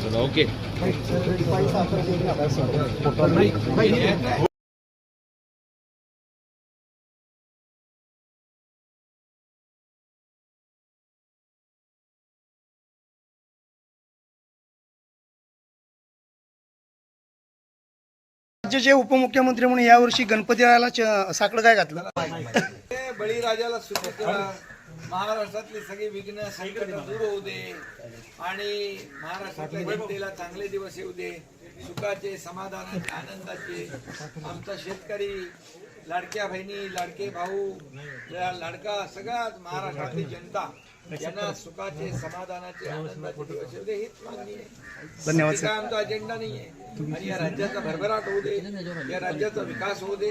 चला ओके राज्याचे उपमुख्यमंत्री म्हणून यावर्षी गणपतीला च- साकडं काय घातलं? हे बळीराजाला सुखकर महाराष्ट्रातली सगळी विघ्न संकट दूर होऊ दे. आणि महाराष्ट्रातल्या जनतेला चांगले दिवस येऊ दे. सुखाचे समाधानाचे आनंदाचे. आमचा शेतकरी लाडक्या बहिणी लाडके भाऊ लाडका सगळ्या महाराष्ट्रातली जनता यांना सुखाचे समाधानाचे आनंदाचे दिवस येऊ दे हीच मागणी आहे. धन्यवाद काय आमचा अजेंडा नाहीये आणि या राज्याचा भरभराट होऊ दे या राज्याचा विकास होऊ दे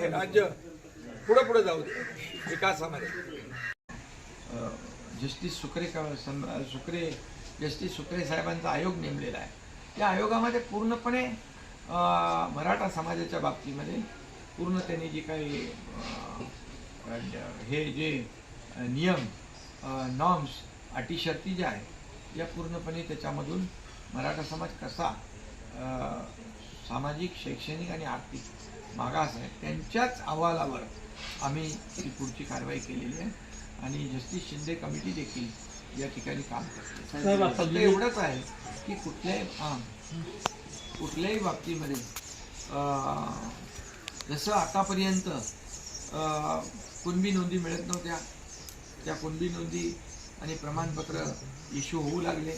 हे राज्य पुढे पुढे जाऊ दे विकासामध्ये. जस्टिस सुक्रे का- सुक्रे जस्टिस सुक्रे साहेबांचा आयोग नेमलेला आहे. त्या आयोगामध्ये पूर्णपणे अं, मराठा समाजाच्या बाबतीमध्ये पूर्ण त्यांनी जे काही हे जे नियम नॉर्म्स अटी शर्ती ज्या आहेत या पूर्णपणे त्याच्यामधून मराठा समाज कसा सामाजिक शैक्षणिक आणि आर्थिक मागास आहे त्यांच्याच अहवालावर आम्ही ती पुढची कारवाई केलेली आहे. आणि जस्टिस शिंदे कमिटी देखील या ठिकाणी काम करते. एवढंच आहे की कुठल्याही हां कुठल्याही बाबतीमध्ये जसं आतापर्यंत कुणबी नोंदी मिळत नव्हत्या. त्या कुणबी नोंदी आणि प्रमाणपत्र इश्यू होऊ लागले.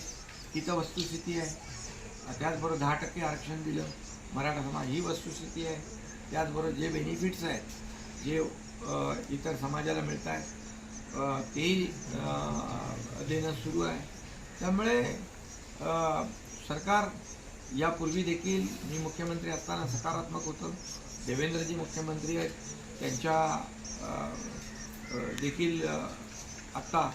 इथं वस्तुस्थिती आहे. त्याचबरोबर दहा टक्के आरक्षण दिलं. मराठा समाज ही वस्तुस्थिती आहे. त्याचबरोबर जे बेनिफिट्स आहेत जे इतर समाजाला मिळत आहेत तेही देणं सुरू आहे. त्यामुळे सरकार यापूर्वी देखील मी मुख्यमंत्री असताना सकारात्मक होतं. देवेंद्रजी मुख्यमंत्री आहेत त्यांच्या देखील आत्ता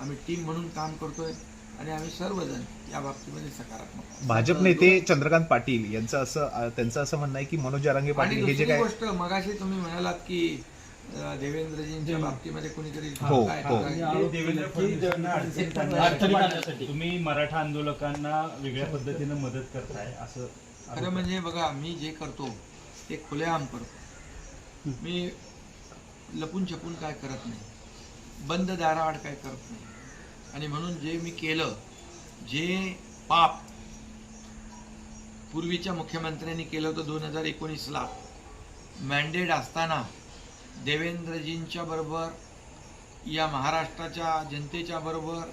आम्ही टीम म्हणून काम करतोय आणि आम्ही सर्वजण या बाबतीमध्ये सकारात्मक आहोत. भाजप नेते चंद्रकांत पाटील यांचं असं त्यांचं असं म्हणणं आहे की मनोज जरांगे पाटील हे जे काय गोष्ट मगाशी तुम्ही म्हणालात की देवेंद्रजींच्या बाबतीमध्ये कोणीतरी हो, काय हो. तुम्ही मराठा आंदोलकांना वेगळ्या पद्धतीनं मदत करताय असं खरं म्हणजे बघा मी जे करतो ते खुलेआम करतो. मी लपून छपून काय करत नाही. बंद दाराआड काय करत नाही. आणि म्हणून जे मी केलं जे पाप पूर्वीच्या मुख्यमंत्र्यांनी केलं होतं दोन हजार एकोणीसला मॅन्डेट असताना देवेंद्रजींच्या बरोबर या महाराष्ट्राच्या जनतेच्या बरोबर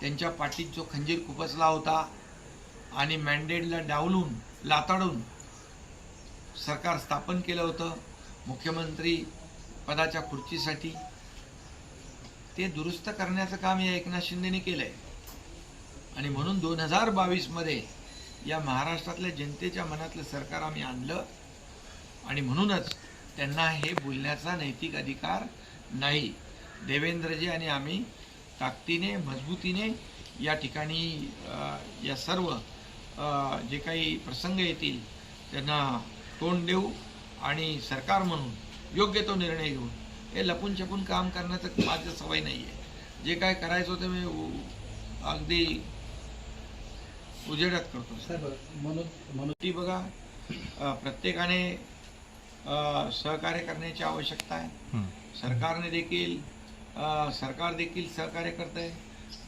त्यांच्या पाठीत जो खंजीर खुपसला होता आणि मॅन्डेटला डावलून लाताडून सरकार स्थापन केलं होतं मुख्यमंत्री पदाच्या खुर्चीसाठी. ते दुरुस्त करण्याचं काम या एकनाथ शिंदेने केलं आहे आणि म्हणून दोन हजार बावीसमध्ये या महाराष्ट्रातल्या जनतेच्या मनातलं सरकार आम्ही आणलं. आणि म्हणूनच त्यांना हे बोलण्याचा नैतिक अधिकार नाही. देवेंद्रजी आणि आम्ही ताकदीने मजबूतीने या ठिकाणी या सर्व जे काही प्रसंग येतील त्यांना तोंड देऊ आणि सरकार म्हणून योग्य तो निर्णय घेऊन हे लपून छपून काम करण्याचं माझं सवय नाही आहे. जे काय करायचं होतं मी अगदी उजेडात करतो. ती बघा प्रत्येकाने सहकार्य करण्याची आवश्यकता आहे. सरकारने देखील सरकार देखील सहकार्य करत आहे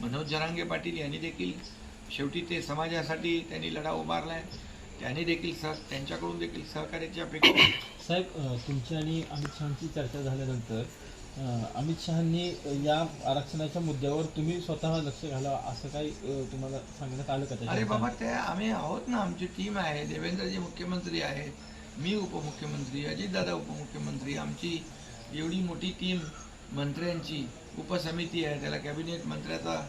मनोज जरांगे पाटील यांनी देखील शेवटी ते समाजासाठी त्यांनी लढा उभारला आहे त्यांनी देखील सह त्यांच्याकडून देखील सहकार्याची अपेक्षा आहे. साहेब तुमची आणि अमित शहाची चर्चा झाल्यानंतर अ, अमित शहानी या आरक्षणाच्या मुद्द्यावर तुम्ही स्वतः लक्ष घाला असं काही अ, तुम्हाला सांगण्यात आलं का अरे बाबा ते आम्ही आहोत ना आमची टीम आहे देवेंद्रजी मुख्यमंत्री आहेत मी उपमुख्यमंत्री अजितदादा उपमुख्यमंत्री आमची एवढी मोठी टीम मंत्र्यांची उपसमिती आहे त्याला कॅबिनेट मंत्र्याचा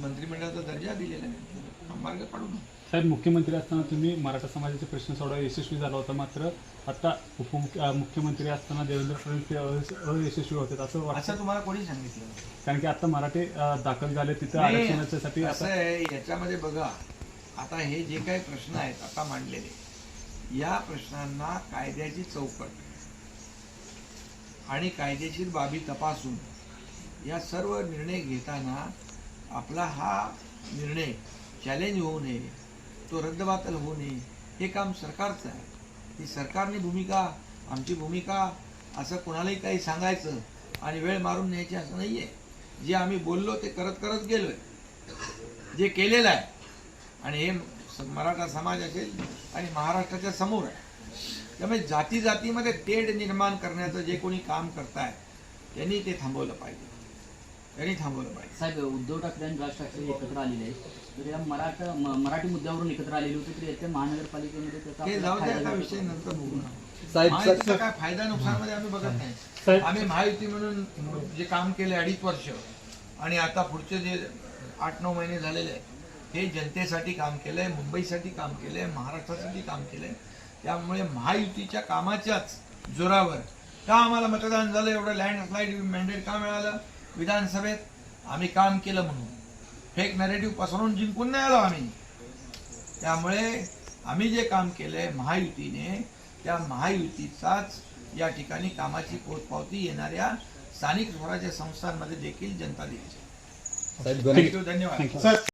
मंत्रिमंडळाचा दर्जा दिलेला आहे. हा मार्ग ना साहेब मुख्यमंत्री असताना तुम्ही मराठा समाजाचे प्रश्न सोडवा यशस्वी झाला होता मात्र आता उपमुख्य मुख्यमंत्री असताना देवेंद्र फडणवीस अयश- अयशस्वी होते असं वाटतं? तुम्हाला कोणी सांगितलं? कारण की आता मराठे अं, दाखल झाले तिथं नाही, आरक्षणासाठी असं आता आहे याच्यामध्ये बघा आता हे जे काही प्रश्न आहेत आता मांडलेले या प्रश्नांना कायद्याची चौकट आणि कायदेशीर बाबी तपासून या सर्व निर्णय घेताना आपला हा निर्णय चॅलेंज होऊ नये तो रद्दबातल होऊ नये हे काम सरकारचं आहे. ही सरकारने भूमिका आमची भूमिका असं कोणालाही काही सांगायचं आणि वेळ मारून न्यायची असं नाही आहे जे आम्ही बोललो ते करत करत गेलो आहे जे केलेलं आहे. आणि हे स- मराठा समाज असेल आणि महाराष्ट्राच्या समोर आहे. त्यामुळे जाती जातीमध्ये तेढ निर्माण करण्याचं जे कोणी काम करताय त्यांनी ते थांबवलं पाहिजे. त्यांनी थांबवलं पाहिजे. साहेब उद्धव ठाकरे आणि राज ठाकरे एकत्र आलेले आहेत. तर या मराठा मराठी मुद्द्यावरून एकत्र आलेले होते तर याच्या महानगरपालिकेमध्ये ते जाऊ. विषय नंतर बघू ना. साहेब, महायुतीचा काय फायदा नुकसानमध्ये आम्ही बघत नाही. आम्ही महायुती म्हणून जे काम केले अडीच वर्ष आणि आता पुढचे जे आठ नऊ महिने झालेले आहेत हे जनतेसाठी काम केलंय मुंबईसाठी काम केलंय महाराष्ट्रासाठी काम केलंय. त्यामुळे महायुतीच्या कामाच्याच जोरावर का आम्हाला मतदान झालं एवढं लँडस्लाईड मॅन्डेट का मिळालं? विधानसभेत आम्ही काम केलं म्हणून. फेक नरेटिव्ह पसरवून जिंकून नाही आलो आम्ही. त्यामुळे आम्ही जे काम केलंय महायुतीने त्या महायुतीचाच या ठिकाणी कामाची पोचपावती येणाऱ्या स्थानिक स्वराज्य संस्थांमध्ये देखील जनता थँक्यू धन्यवाद.